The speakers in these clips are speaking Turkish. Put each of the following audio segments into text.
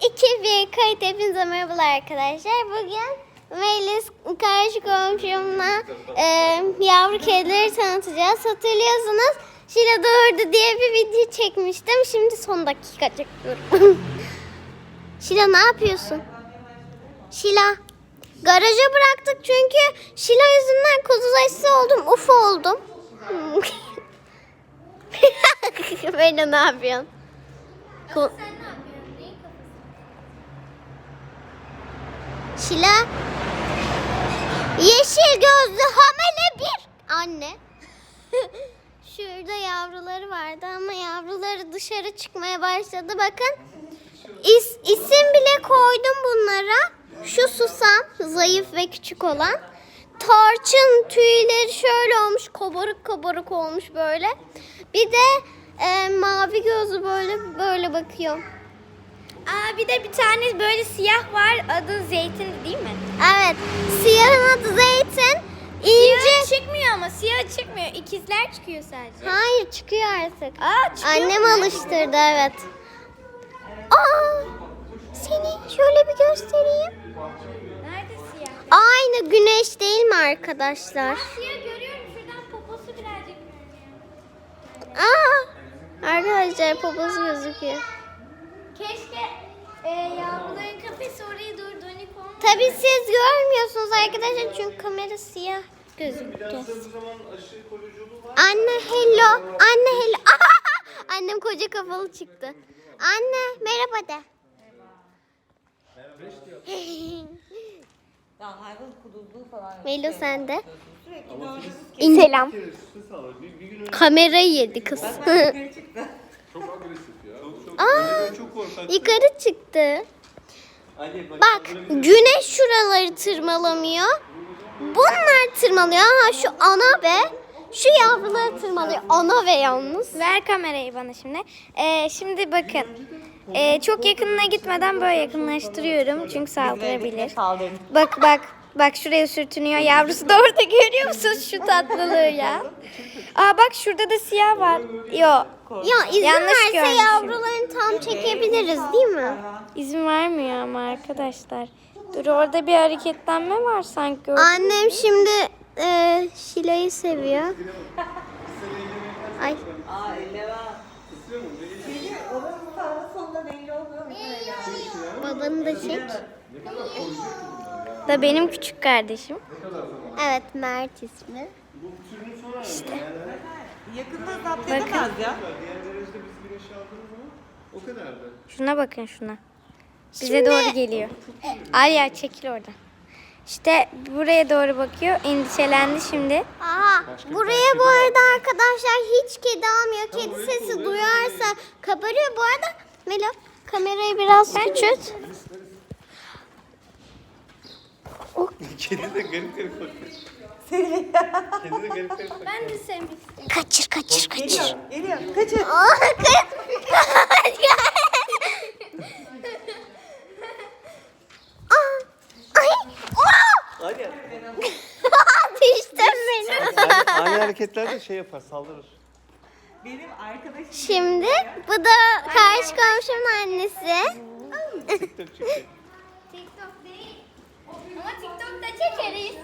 2, 1 kayıt hepinize merhabalar arkadaşlar. Bugün Melis karşı komşumla e, yavru kedileri tanıtacağız. Hatırlıyorsunuz Şila doğurdu diye bir video çekmiştim. Şimdi son dakika çekiyorum. Şila ne yapıyorsun? Şila. Garaja bıraktık çünkü Şila yüzünden kuzu aşısı oldum. Uf oldum. Böyle ne yapıyorsun? Ku- Şila. Yeşil gözlü hamile bir anne. Şurada yavruları vardı ama yavruları dışarı çıkmaya başladı. Bakın is, isim bile koydum bunlara. Şu susam zayıf ve küçük olan. Tarçın tüyleri şöyle olmuş kabarık kabarık olmuş böyle. Bir de e, mavi gözü böyle böyle bakıyor. Aa bir de bir tane böyle siyah var. Adı Zeytin değil mi? Evet siyahın adı Zeytin. Siyah İnce. çıkmıyor ama siyah çıkmıyor. İkizler çıkıyor sadece. Hayır çıkıyor artık. Aa çıkıyor. Annem mu? alıştırdı evet. Aa, seni şöyle bir göstereyim. Nerede siyah? Aynı güneş değil mi arkadaşlar? Siyah görüyorum şuradan poposu birazcık görünüyor. Aa, arkadaşlar poposu gözüküyor. Keşke e, yavruların kafesi oraya doğru dönük olmasın. Tabii siz görmüyorsunuz arkadaşlar çünkü kamera siyah gözüküyor. Anne hello. Anne hello. Annem koca kafalı çıktı. Anne merhaba de. Ya hayvan kuduzluğu falan yok. Melo sen de. Sürekli gördüğünüz Selam. Bir. Bir, gün önce Kamerayı yedi kız. yukarı. çok agresif ya. Çok çok. Aa, çok korkak. Yukarı çıktı. Bak. Bak güneş şuraları tırmalamıyor. Bunlar tırmalıyor. Ha şu ana ve şu yavruları tırmalıyor. Ana ve yalnız. Ver kamerayı bana şimdi. Ee, şimdi bakın. Ee, çok yakınına gitmeden böyle yakınlaştırıyorum. Çünkü saldırabilir. Bak bak. Bak şuraya sürtünüyor. Yavrusu da orada görüyor musunuz şu tatlılığı ya? Aa bak şurada da siyah var. Yo. Ya izin Yanlış verse görmüşüm. yavrularını tam çekebiliriz değil mi? İzin vermiyor ama arkadaşlar. Dur orada bir hareketlenme var sanki. Annem şimdi e, Şile'yi seviyor. Ay. Aa onun belli olmuyor mu? Babanı da çek. Da benim küçük kardeşim. Evet Mert ismi. Yakında zapt edemez ya. Diğer garajda biz güneş aldığımız zaman o kadardı. Şuna bakın şuna. Bize Şimdi- doğru geliyor. Arya çekil oradan. İşte buraya doğru bakıyor. Endişelendi şimdi. Aha buraya bu arada arkadaşlar hiç kedi almıyor. Kedi sesi duyarsa kabarıyor. Bu arada Melo kamerayı biraz küçült. Kedi de garip garip bakıyor. Kedi de garip garip bakıyor. Ben de sevmek istiyorum. Kaçır kaçır kaçır. Geliyor. Geliyor. Kaçın. Aa, kaç. Aa, Ay. Aa! Hadi. Düştün beni. Ani, ani hareketler de şey yapar saldırır. Benim arkadaşım. Şimdi bu da karşı komşumun annesi. TikTok çekiyor. TikTok. Ama TikTok'ta çekeriz.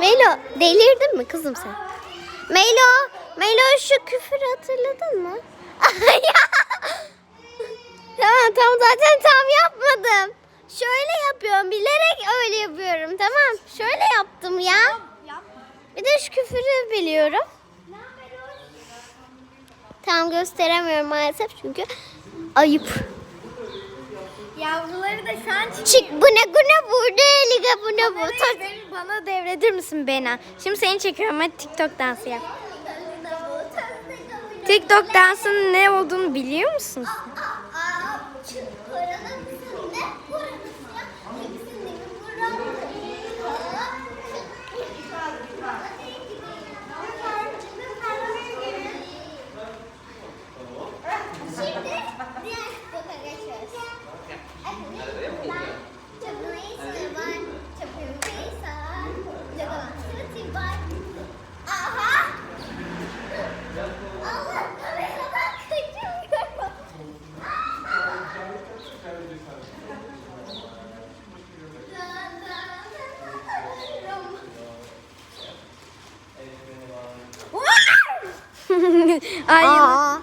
Melo delirdin mi kızım sen? Melo, Melo şu küfür hatırladın mı? Tamam tamam zaten tam yapmadım. Şöyle yapıyorum bilerek öyle yapıyorum tamam. Şöyle yaptım ya. Bir de şu küfürü biliyorum. Tam gösteremiyorum maalesef çünkü ayıp. Yavruları da şu an çıkıyor. Çık bu ne bu ne bu ne liga bu ne bu. Tak- Bana devredir misin Bena? Şimdi seni çekiyorum hadi TikTok dansı yap. TikTok dansının ne olduğunu biliyor musun? Ay, Aa.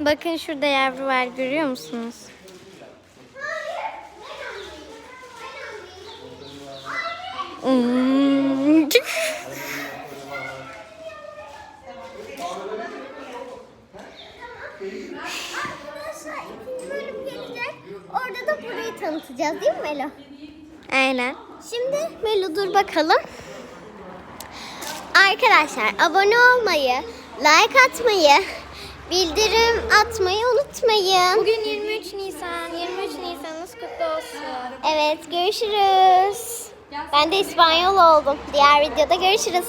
bakın şurada yavru var görüyor musunuz? Hmm. Arkadaşlar ikinci bölüm gelecek. Orada da burayı tanıtacağız değil mi Melo? Aynen. Şimdi Melo dur bakalım. Arkadaşlar abone olmayı, like atmayı, bildirim atmayı unutmayın. Bugün 23 Nisan. 23 Nisan'ınız kutlu olsun. Evet görüşürüz. Ben de İspanyol oldum. Diğer videoda görüşürüz.